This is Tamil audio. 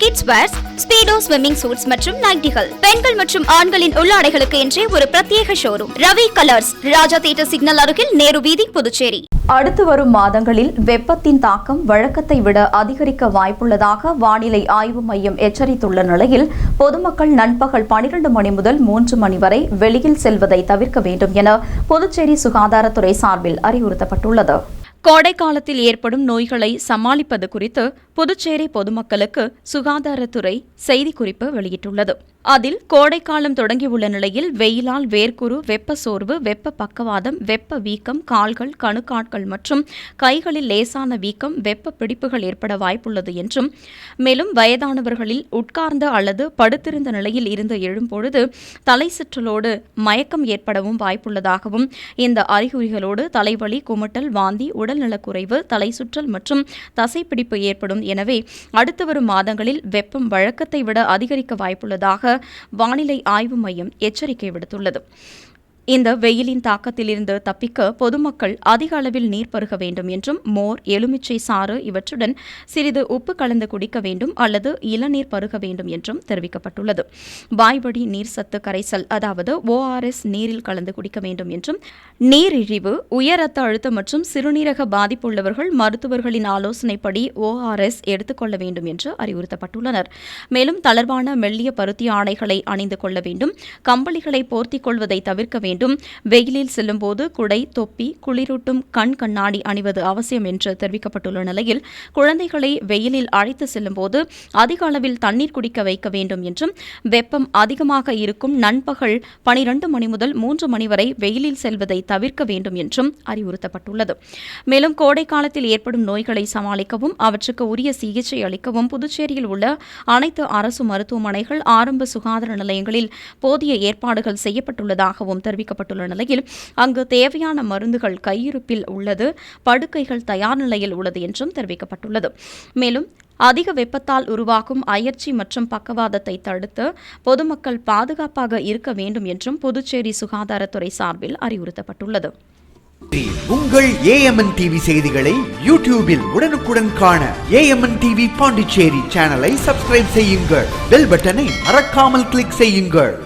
kids wears Speedo swimming suits மற்றும் நைட்டிகள் பெண்கள் மற்றும் ஆண்களின் உள்ளாடைகளுக்கு என்றே ஒரு பிரத்யேக showroom Ravi colours Raja theatre signal அருகில் நேரு வீதி புதுச்சேரி. அடுத்து வரும் மாதங்களில் வெப்பத்தின் தாக்கம் வழக்கத்தை விட அதிகரிக்க வாய்ப்புள்ளதாக வானிலை ஆய்வு மையம் எச்சரித்துள்ள நிலையில் பொதுமக்கள் நண்பகல் பனிரெண்டு மணி முதல் மூன்று மணி வரை வெளியில் செல்வதை தவிர்க்க வேண்டும் என புதுச்சேரி சுகாதாரத்துறை சார்பில் அறிவுறுத்தப்பட்டுள்ளது. கோடை காலத்தில் ஏற்படும் நோய்களை சமாளிப்பது குறித்து புதுச்சேரி பொதுமக்களுக்கு சுகாதாரத்துறை செய்திக்குறிப்பு வெளியிட்டுள்ளது. அதில் கோடைக்காலம் தொடங்கியுள்ள நிலையில் வெயிலால் வேர்க்குரு வெப்ப சோர்வு வெப்ப பக்கவாதம் வெப்ப வீக்கம் கால்கள் கணுக்காட்கள் மற்றும் கைகளில் லேசான வீக்கம் வெப்ப பிடிப்புகள் ஏற்பட வாய்ப்புள்ளது என்றும் மேலும் வயதானவர்களில் உட்கார்ந்த அல்லது படுத்திருந்த நிலையில் இருந்து எழும்பொழுது தலை சுற்றலோடு மயக்கம் ஏற்படவும் வாய்ப்புள்ளதாகவும் இந்த அறிகுறிகளோடு தலைவலி குமட்டல் வாந்தி உடல் உடல்நலக்குறைவு தலை சுற்றல் மற்றும் தசைப்பிடிப்பு ஏற்படும். எனவே அடுத்து வரும் மாதங்களில் வெப்பம் வழக்கத்தை விட அதிகரிக்க வாய்ப்புள்ளதாக வானிலை ஆய்வு மையம் எச்சரிக்கை விடுத்துள்ளது. இந்த வெயிலின் தாக்கத்திலிருந்து தப்பிக்க பொதுமக்கள் அதிக அளவில் நீர் பருக வேண்டும் என்றும் மோர் எலுமிச்சை சாறு இவற்றுடன் சிறிது உப்பு கலந்து குடிக்க வேண்டும் அல்லது இளநீர் பருக வேண்டும் என்றும் தெரிவிக்கப்பட்டுள்ளது. வாய்வழி நீர் சத்து கரைசல் அதாவது ஓஆர்எஸ் நீரில் கலந்து குடிக்க வேண்டும் என்றும் நீரிழிவு உயர் ரத்த அழுத்தம் மற்றும் சிறுநீரக பாதிப்புள்ளவர்கள் மருத்துவர்களின் ஆலோசனைப்படி ஓஆர்எஸ் எடுத்துக்கொள்ள வேண்டும் என்று அறிவுறுத்தப்பட்டுள்ளனர். மேலும் தளர்வான மெல்லிய பருத்தி ஆடைகளை அணிந்து கொள்ள வேண்டும். கம்பளிகளை போர்த்திக் கொள்வதை தவிர்க்க வேண்டும். வேண்டும். வெயிலில் செல்லும்போது குடை தொப்பி குளிரூட்டும் கண் கண்ணாடி அணிவது அவசியம் என்று தெரிவிக்கப்பட்டுள்ள நிலையில் குழந்தைகளை வெயிலில் அழைத்து செல்லும்போது அதிக அளவில் தண்ணீர் குடிக்க வைக்க வேண்டும் என்றும் வெப்பம் அதிகமாக இருக்கும் நண்பகல் பனிரண்டு மணி முதல் மூன்று மணி வரை வெயிலில் செல்வதை தவிர்க்க வேண்டும் என்றும் அறிவுறுத்தப்பட்டுள்ளது. மேலும் கோடை காலத்தில் ஏற்படும் நோய்களை சமாளிக்கவும் அவற்றுக்கு உரிய சிகிச்சை அளிக்கவும் புதுச்சேரியில் உள்ள அனைத்து அரசு மருத்துவமனைகள் ஆரம்ப சுகாதார நிலையங்களில் போதிய ஏற்பாடுகள் செய்யப்பட்டுள்ளதாகவும் தெரிவிக்கப்பட்டுள்ளது. அறிவிக்கப்பட்டுள்ள நிலையில் அங்கு தேவையான மருந்துகள் கையிருப்பில் உள்ளது படுக்கைகள் தயார் நிலையில் உள்ளது என்றும் தெரிவிக்கப்பட்டுள்ளது. மேலும் அதிக வெப்பத்தால் உருவாகும் அயற்சி மற்றும் பக்கவாதத்தை தடுத்து பொதுமக்கள் பாதுகாப்பாக இருக்க வேண்டும் என்றும் புதுச்சேரி சுகாதாரத்துறை சார்பில் அறிவுறுத்தப்பட்டுள்ளது. உங்கள் ஏஎம்என் டிவி செய்திகளை யூடியூபில் உடனுக்குடன் காண ஏஎம்என் டிவி பாண்டிச்சேரி சேனலை சப்ஸ்கிரைப் செய்யுங்கள். பெல் பட்டனை மறக்காமல் கிளிக் செய்யுங்கள்.